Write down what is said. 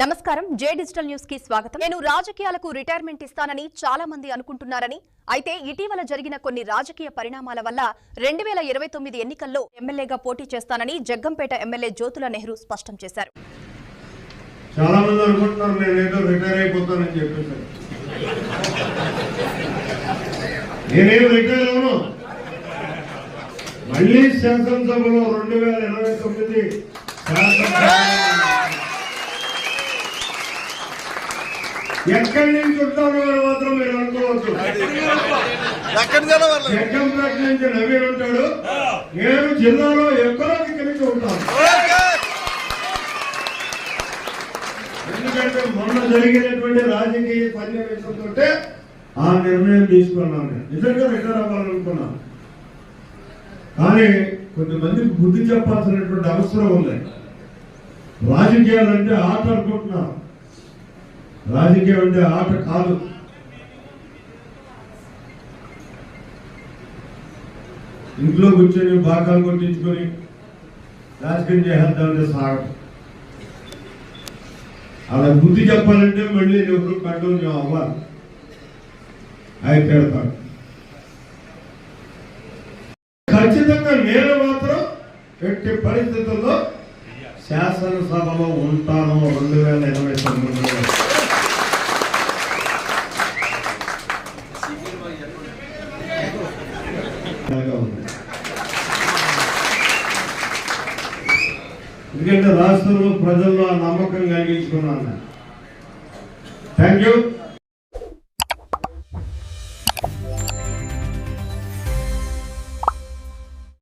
నమస్కారం. జే డిజిటల్ న్యూస్కి స్వాగతం. నేను రాజకీయాలకు రిటైర్మెంట్ ఇస్తానని చాలా మంది అనుకుంటున్నారని. అయితే ఇటీవల జరిగిన కొన్ని రాజకీయ పరిణామాల వల్ల రెండు వేల ఇరవై తొమ్మిది ఎన్నికల్లో ఎమ్మెల్యేగా పోటీ చేస్తానని జగ్గంపేట ఎమ్మెల్యే జ్యోతుల నెహ్రూ స్పష్టం చేశారు. చాలా మంది అనుకుంటున్నారు రిటైర్ అయిపోతానని నేనేం రిటైర్ మళ్ళీ శాసనసభలో రెండు వేల ఇరవై తొమ్మిది ఎక్కడి నుంచి అని మాత్రం మీరు అనుకోవచ్చు. జగ్గంపేట నుంచి నవీన్ ఉంటాడు. నేను జిల్లాలో ఎక్కడో నుంచి ఉంటాను. ఎందుకంటే మొన్న జరిగినటువంటి రాజకీయ పర్యవేక్షణతో ఆ నిర్ణయం తీసుకున్నాను నేను. నిజంగా రిటైర్ అవ్వాలనుకున్నాను. కానీ కొంతమందికి బుద్ధి చెప్పాల్సినటువంటి అవసరం ఉంది. రాజకీయాలు అంటే ఆట అనుకుంటున్నారు రాజకీయం అంటే ఆట కాదు. ఇంట్లో కూర్చొని బాకాలు కొట్టించుకొని రాజకీయం చేసేద్దామంటే సాగదు అలా బుద్ధి చెప్పాలంటే మళ్ళీ ఎవరు కంట్రోల్ అవ్వాలి. అవి పెడతాడు ఖచ్చితంగా నేను మాత్రం ఎట్టి పరిస్థితుల్లో శాసనసభలో ఉంటాను. రెండు వేల ఇరవై తొమ్మిదిలో. ఉంది. ఎందుకంటే రాష్ట్రంలో ప్రజల్లో ఆ నమ్మకం కలిగించుకున్నాను థ్యాంక్ యూ